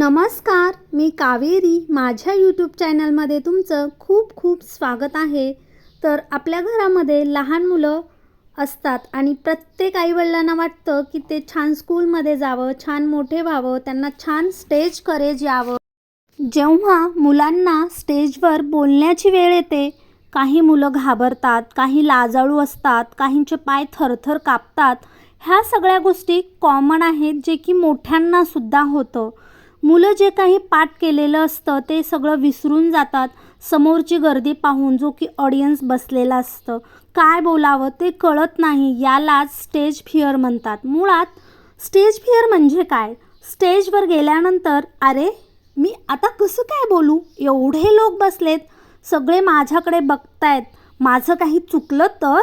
नमस्कार मी कावेरी. माझ्या यूट्यूब चॅनलमध्ये तुमचं खूप खूप स्वागत आहे. तर आपल्या घरामध्ये लहान मुलं असतात आणि प्रत्येक आईवडिलांना वाटतं की ते छान स्कूलमध्ये जावं छान मोठे व्हावं त्यांना छान स्टेज करेज यावं. जेव्हा मुलांना स्टेजवर बोलण्याची वेळ येते काही मुलं घाबरतात काही लाजाळू असतात काहींचे पाय थरथर कापतात. ह्या सगळ्या गोष्टी कॉमन आहेत जे की मोठ्यांनासुद्धा होतं. मुलं जे काही पाठ केलेलं असतं ते सगळं विसरून जातात. समोरची गर्दी पाहून जो की ऑडियन्स बसलेला असतं. काय बोलावं ते कळत नाही यालाच स्टेज फिअर म्हणतात. मुळात स्टेज फिअर म्हणजे काय? स्टेजवर गेल्यानंतर अरे मी आता कसं काय बोलू? एवढे लोक बसलेत. सगळे माझ्याकडे बघतायत. माझं काही चुकलं तर?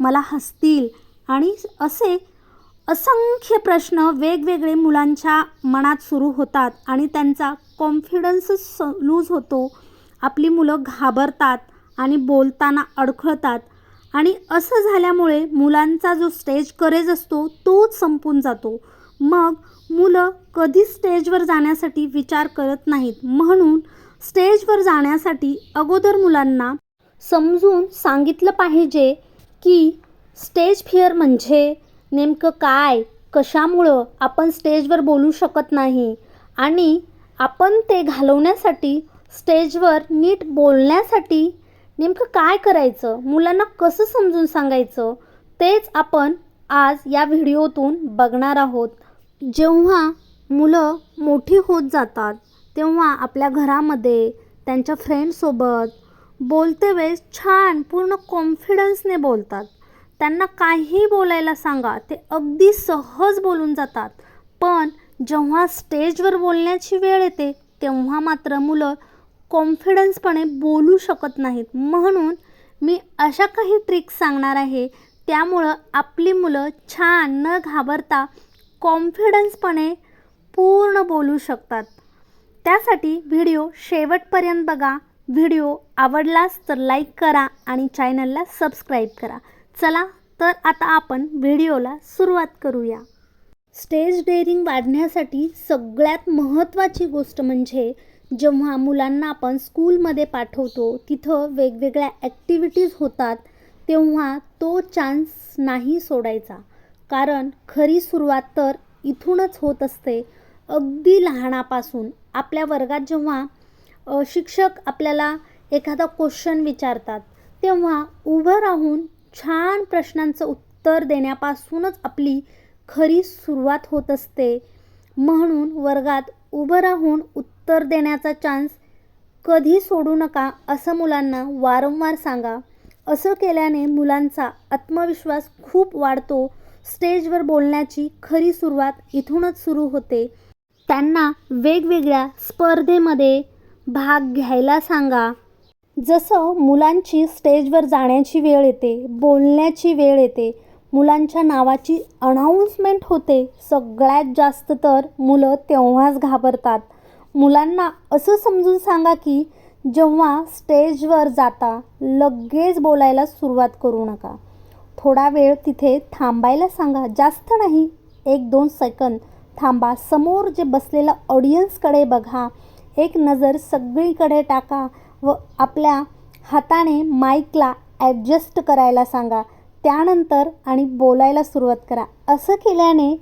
मला हसतील. आणि असे असंख्य प्रश्न वेगवेगळे मुलांच्या मनात सुरू होतात आणि त्यांचा कॉन्फिडन्सच लूज होतो. आपली मुलं घाबरतात आणि बोलताना अडखळतात आणि असं झाल्यामुळे मुलांचा जो स्टेज करेज असतो तोच संपून जातो. मग मुलं कधी स्टेजवर जाण्यासाठी विचार करत नाहीत. म्हणून स्टेजवर जाण्यासाठी अगोदर मुलांना समजून सांगितलं पाहिजे की स्टेज फिअर म्हणजे नेमकं काय कशामुळं आपण स्टेजवर बोलू शकत नाही आणि आपण ते घालवण्यासाठी स्टेजवर नीट बोलण्यासाठी नेमकं काय करायचं मुलांना कसं समजून सांगायचं तेच आपण आज या व्हिडिओतून बघणार आहोत. जेव्हा मुलं मोठी होत जातात तेव्हा आपल्या घरामध्ये त्यांच्या फ्रेंडसोबत बोलते वेळेस छान पूर्ण कॉन्फिडन्सने बोलतात. त्यांना काहीही बोलायला सांगा ते अगदी सहज बोलून जातात. पण जेव्हा स्टेजवर बोलण्याची वेळ येते तेव्हा मात्र मुलं कॉन्फिडन्सपणे बोलू शकत नाहीत. म्हणून मी अशा काही ट्रिक्स सांगणार आहे त्यामुळं आपली मुलं छान न घाबरता कॉन्फिडन्सपणे पूर्ण बोलू शकतात. त्यासाठी व्हिडिओ शेवटपर्यंत बघा. व्हिडिओ आवडलास तर लाईक करा आणि चॅनलला सबस्क्राईब करा. चला तर आता आपण व्हिडिओला सुरुवात करूया. स्टेज डेअरिंग वाढण्यासाठी सगळ्यात महत्त्वाची गोष्ट म्हणजे जेव्हा मुलांना आपण स्कूलमध्ये पाठवतो तिथं वेगवेगळ्या ॲक्टिव्हिटीज होतात तेव्हा तो चान्स नाही सोडायचा. कारण खरी सुरुवात तर इथूनच होत असते. अगदी लहानापासून आपल्या वर्गात जेव्हा शिक्षक आपल्याला एखादा क्वेश्चन विचारतात तेव्हा उभं राहून छान प्रश्नांचं उत्तर देण्यापासूनच आपली खरी सुरुवात होत असते. म्हणून वर्गात उभं राहून उत्तर देण्याचा चान्स कधी सोडू नका असं मुलांना वारंवार सांगा. असं केल्याने मुलांचा आत्मविश्वास खूप वाढतो. स्टेजवर बोलण्याची खरी सुरुवात इथूनच सुरू होते. त्यांना वेगवेगळ्या स्पर्धेमध्ये भाग घ्यायला सांगा. जसं मुलांची स्टेजवर जाण्याची वेळ येते बोलण्याची वेळ येते मुलांच्या नावाची अनाऊन्समेंट होते सगळ्यात जास्त तर मुलं तेव्हाच घाबरतात. मुलांना असं समजून सांगा की जेव्हा स्टेजवर जाता लगेच बोलायला सुरुवात करू नका. थोडा वेळ तिथे थांबायला सांगा जास्त नाही एक दोन सेकंद थांबा. समोर जे बसलेलं ऑडियन्सकडे बघा. एक नजर सगळीकडे टाका व आपल्या हाताने माईकला ॲडजस्ट करायला सांगा. त्यानंतर आणि बोलायला सुरुवात करा. असं केल्याने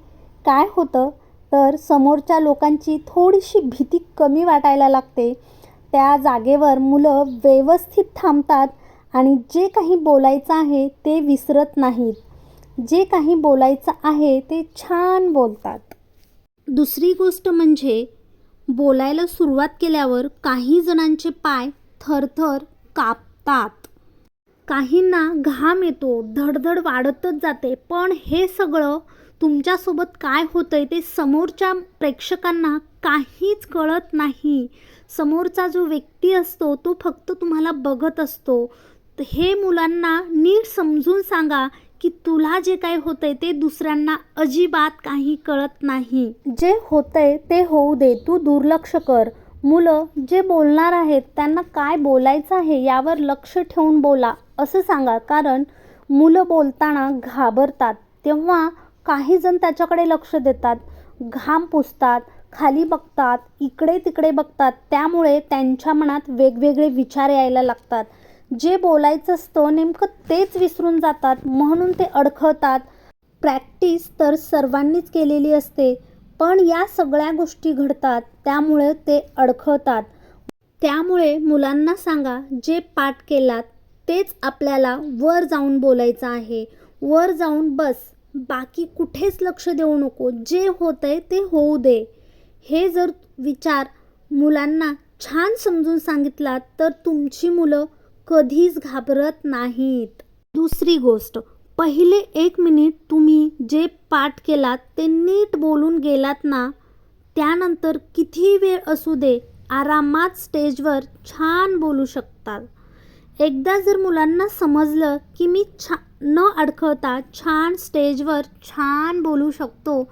काय होतं? तर समोरच्या लोकांची थोडीशी भीती कमी वाटायला लागते. त्या जागेवर मुलं व्यवस्थित थांबतात आणि जे काही बोलायचं आहे ते विसरत नाहीत. जे काही बोलायचं आहे ते छान बोलतात. दुसरी गोष्ट म्हणजे बोलायला सुरुवात केल्यावर काही जणांचे पाय थरथर कापतात. काहींना घाम येतो धडधड वाढतच जाते. पण हे सगळं तुमच्यासोबत काय होतंय ते समोरच्या प्रेक्षकांना काहीच कळत नाही. समोरचा जो व्यक्ती असतो तो फक्त तुम्हाला बघत असतो. हे मुलांना नीट समजून सांगा की तुला जे काय होतंय ते दुसऱ्यांना अजिबात काही कळत नाही. जे होतंय ते होऊ दे तू दुर्लक्ष कर. मुलं जे बोलणार आहेत त्यांना काय बोलायचं आहे यावर लक्ष ठेवून बोला असं सांगा. कारण मुलं बोलताना घाबरतात. तेव्हा काही जण त्याच्याकडे लक्ष देतात. घाम पुसतात खाली बघतात इकडे तिकडे बघतात. त्यामुळे त्यांच्या मनात वेगवेगळे विचार यायला लागतात. जे बोलायचं असतं नेमकं तेच विसरून जातात. म्हणून ते अडखळतात. प्रॅक्टिस तर सर्वांनीच केलेली असते पण या सगळ्या गोष्टी घडतात. त्यामुळे ते अडखळतात. त्यामुळे मुलांना सांगा जे पाठ केलात तेच आपल्याला वर जाऊन बोलायचं आहे. वर जाऊन बस. बाकी कुठेच लक्ष देऊ नको. जे होतंय ते होऊ दे. हे जर विचार मुलांना छान समजून सांगितलात तर तुमची मुलं कधीच घाबरत नाहीत. दुसरी गोष्ट पहिले एक मिनिट तुम्ही जे पाठ केलात ते नीट बोलून गेलात ना त्यानंतर किती वेळ असू दे आरामात स्टेजवर छान बोलू शकतात एकदा जर मुलांना समजलं की मी छा न अडखळता छान स्टेजवर छान बोलू शकतो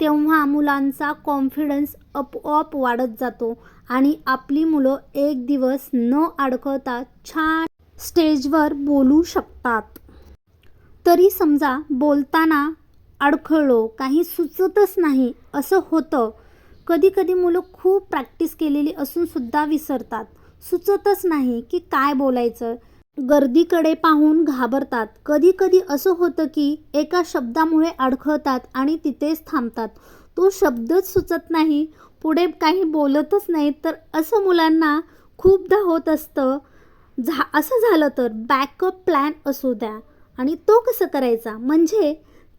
तेव्हा मुलांचा कॉन्फिडन्स आपोआप वाढत जातो. आणि आपली मुलं एक दिवस न अडखळता छान स्टेजवर बोलू शकतात. तरी समजा बोलताना अडखळलो काही सुचतच नाही असं होतं. कधी कधी मुलं खूप प्रॅक्टिस केलेली असूनसुद्धा विसरतात. सुचतच नाही की काय बोलायचं. गर्दीकडे पाहून घाबरतात. कधी कधी असं होतं की एका शब्दामुळे अडखळतात आणि तिथेच थांबतात. तो शब्दच सुचत नाही. पुढे काही बोलतच नाही तर असं मुलांना खूपदा होत असतं. झा असं झालं तर बॅकअप प्लॅन असू द्या. आणि तो कसं करायचा? म्हणजे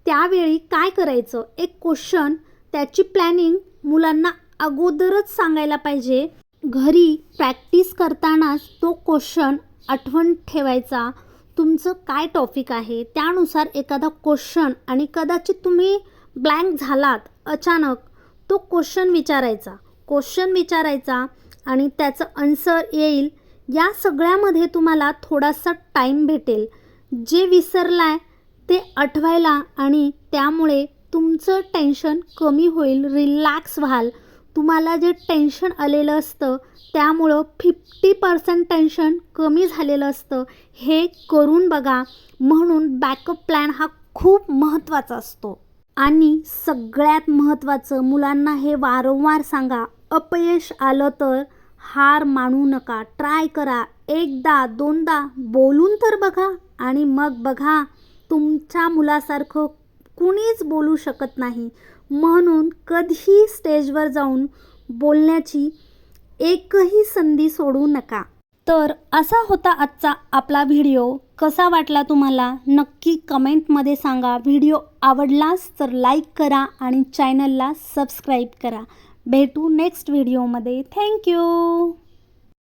त्यावेळी काय करायचं? एक क्वेश्चन त्याची प्लॅनिंग मुलांना अगोदरच सांगायला पाहिजे. घरी प्रॅक्टिस करतानाच तो क्वेश्चन आठवण ठेवायचा. तुमचं काय टॉपिक आहे? त्यानुसार एखादा क्वेश्चन आणि कदाचित तुम्ही ब्लँक झालात अचानक. तो क्वेश्चन विचारायचा. क्वेश्चन विचारायचा आणि त्याचं आन्सर येईल. या सगळ्यामध्ये तुम्हाला थोडासा टाईम भेटेल. जे विसरला आहे ते आठवायला आणि त्यामुळे तुमचं टेन्शन कमी होईल. रिलॅक्स व्हाल. तुम्हाला जे टेन्शन आलेलं असतं त्यामुळं फिफ्टी पर्सेंट टेन्शन कमी झालेलं असतं. हे करून बघा. म्हणून बॅकअप प्लॅन हा खूप महत्त्वाचा असतो. आणि सगळ्यात महत्त्वाचं मुलांना हे वारंवार सांगा अपयश आलं तर हार मानू नका ट्राय करा एकदा दोनदा बोलून तर बघा आणि मग बघा तुमच्या मुलासारखं कुणीच बोलू शकत नाही. म्हणून कधीही स्टेजवर जाऊन बोलण्याची एकही संधी सोडू नका. तर असा होता आजचा आपला व्हिडिओ. कसा वाटला तुम्हाला? नक्की कमेंटमध्ये सांगा. व्हिडिओ आवडलास तर लाईक करा आणि चॅनलला सबस्क्राईब करा. भेटू नेक्स्ट व्हिडिओमध्ये थँक्यू